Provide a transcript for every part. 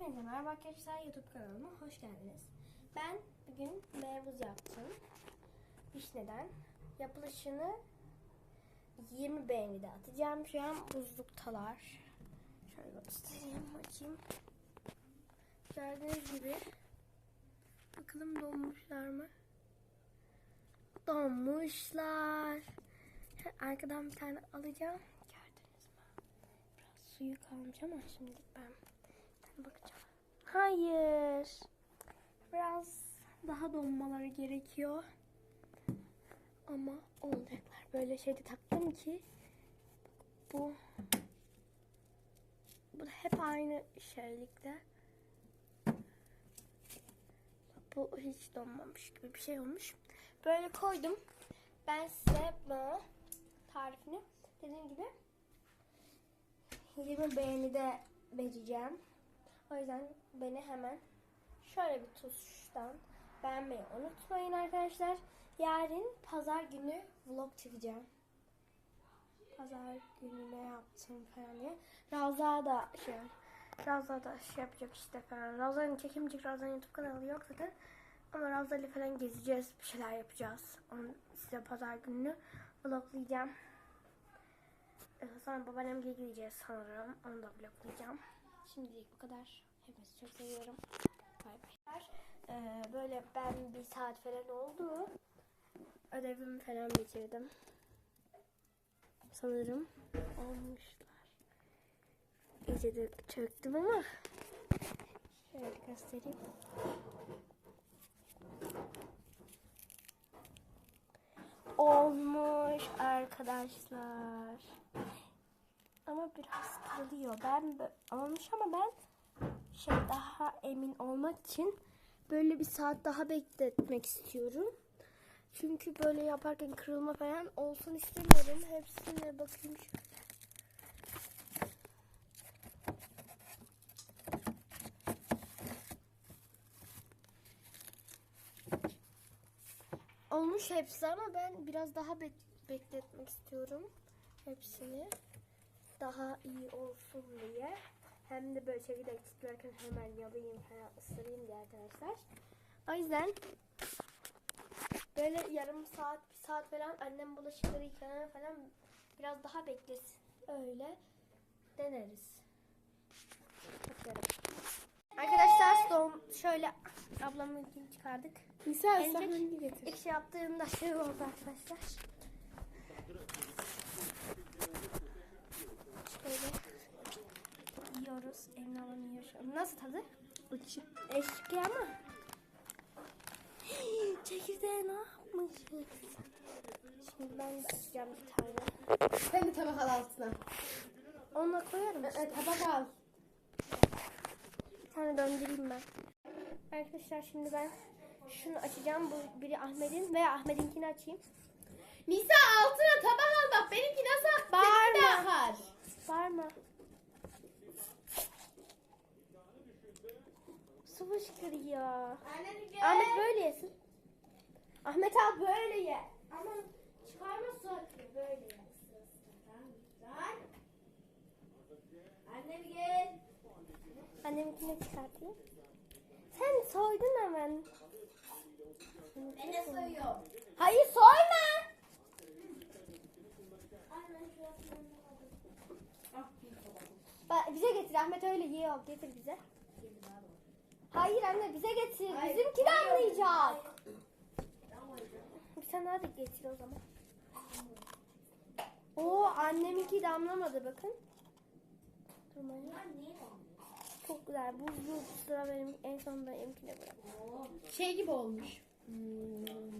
Hepinize merhaba arkadaşlar YouTube kanalıma hoş geldiniz. Ben bugün meyvuz yaptım. Vişneden. Yapılışını 20 beğenide atacağım. Şu an buzluktalar. Şöyle göstereyim açayım. Gördüğünüz gibi. Bakalım donmuşlar mı? Donmuşlar. Arkadan bir tane alacağım. Gördünüz mü? Biraz suyu kalmış ama şimdilik ben bakacağım. Hayır. Biraz daha donmaları gerekiyor. Ama olacaklar. Böyle şeyde taktım ki bu bu da hep aynı şeylikte. Bu hiç donmamış gibi bir şey olmuş. Böyle koydum. Ben size bunu tarifini dediğim gibi 20 beğeni de vereceğim. O yüzden beni hemen şöyle bir tuştan beğenmeyi unutmayın arkadaşlar. Yarın pazar günü vlog çekeceğim. Pazar günü ne yaptım falan diye. Ravza da şey Ravza da şey yapacak işte falan. Ravza'nın çekemeyecek Ravza'nın YouTube kanalı yok zaten. Ama Ravza ile falan gezeceğiz. Bir şeyler yapacağız. Onu size pazar gününü vloglayacağım. Ee, Sonra babaannemle gideceğiz sanırım. Onu da vloglayacağım. Şimdilik bu kadar. Hepinizi çok seviyorum. Bay bay. Ee, böyle ben bir saat falan oldu. Ödevimi falan bitirdim. Sanırım olmuşlar. İyice de çöktüm ama şöyle göstereyim. Olmuş arkadaşlar. Ama biraz kırılıyor. Ben olmuş ama ben şey daha emin olmak için böyle bir saat daha bekletmek istiyorum. Çünkü böyle yaparken kırılma falan olsun istemiyorum. Hepsine bakayım şöyle. Olmuş hepsi ama ben biraz daha bek- bekletmek istiyorum hepsini. Daha iyi olsun diye. Hem de böyle çekirdek çitlerken hemen yalayayım falan ısırayım diye arkadaşlar. O yüzden böyle yarım saat, bir saat falan annem bulaşıkları yıkayana falan biraz daha beklesin. Öyle deneriz. Bakalım. Arkadaşlar son şöyle ablamın çıkardık. Nisa Gelecek. sahneni getir. İlk şey yaptığımda şey oldu arkadaşlar. Şöyle yiyoruz. Emine Hanım yiyor şu an. Nasıl tadı? Uçu. Eşki ama. Çekirdeği ne yapmışız? Şimdi ben de açacağım bir tane. Sen de tabak al altına. Onunla koyarım. Evet, tabak al. Bir tane döndüreyim ben. Arkadaşlar şimdi ben şunu açacağım. Bu biri Ahmet'in veya Ahmet'inkini açayım. Nisa altına tabak al bak. Benimki nasıl aktı? Bağırma. Seninki Su fışkırıyor. Ahmet böyle yesin. Ahmet abi böyle ye. Ama çıkarma su akıyor böyle ye. Annem gel. Anneminkini çıkartayım. Sen soydun hemen. Ben de soyuyorum. Hayır soyma. Bize getir Ahmet öyle yiyor. Getir bize. Hayır anne bize getir. Hayır, Bizimki de anlayacak. Sen hadi getir o zaman. Oo anneminki damlamadı bakın. Durmayın. Çok güzel. Buzlu sıra benim en sonunda benimkine bırak. Şey gibi olmuş.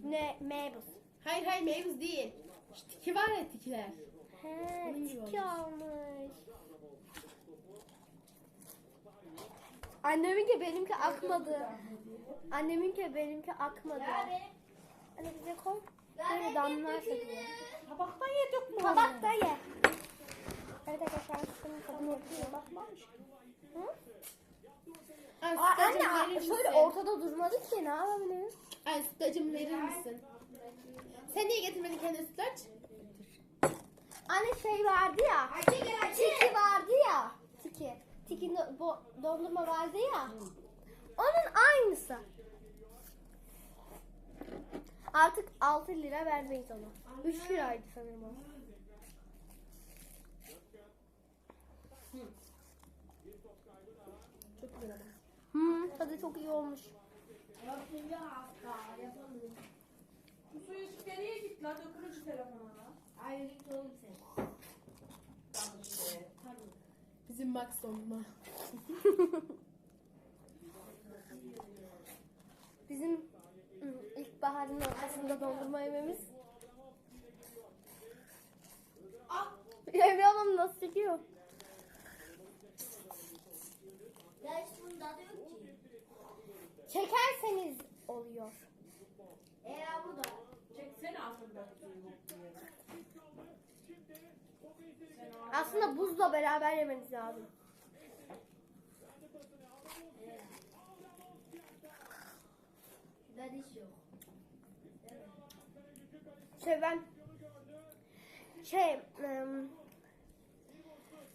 Ne meyvuz. Hayır hayır meyvuz değil. Şu tiki var ya tikiler. He, tiki almış. Anneminki benimki akmadı. Anneminki benimki akmadı. Anne bize koy. Böyle damlar seviyor. Tabaktan yedik mi? Tabakta ye. Evet arkadaşlar şunun tadını yapıyorum. Hı? Aa, anne şöyle ortada durmadı ki ne yapabiliriz? Ay sütlacım verir misin? Sen niye getirmedin kendine sütlaç? Anne şey vardı ya. Tiki vardı ya. Tiki. Tiki do- bo- dondurma vardı ya. Onun aynısı. Artık 6 lira vermeyiz ona. 3 liraydı sanırım o. Çok güzel. Hmm, tadı çok iyi olmuş. Bu suyu içip geriye git lan dökülür şu telefona. Bizim Max dondurma. Bizim ilkbaharın ortasında dondurma yememiz. Ah! Evli adam nasıl çekiyor? Ya hiç bunun tadı yok ki. Çekerseniz oluyor. Eğer burada. Çeksene aslında. Aslında buzla beraber yemeniz lazım. Diş yok. Şey ben şey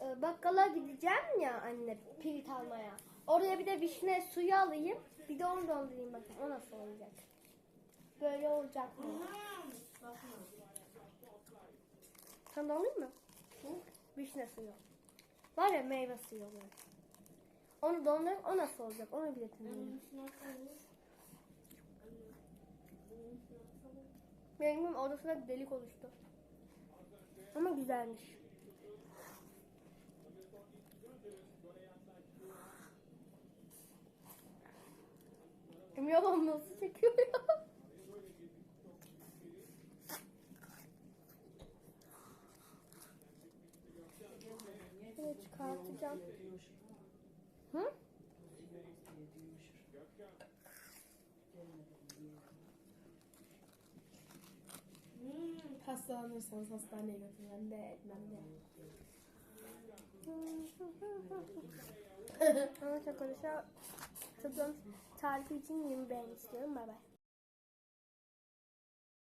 e, bakkala gideceğim ya anne pirit almaya. Oraya bir de vişne suyu alayım. Bir de onu dondurayım bakayım. O nasıl olacak? Böyle olacak mı? Sen dondurayım mı? Vişne suyu. Var ya meyve suyu oluyor. Onu dondurayım. O nasıl olacak? Onu bile bilmiyorum. Benim odasında delik oluştu. Ama güzelmiş. Emre babam nasıl çekiyor ya? Evet çıkartacağım. Hı? Hastalanırsanız hastaneye götürün. Ben de etmem de. Evet arkadaşlar. Tadım tarifi için 20 beğeni istiyorum. Bay bay.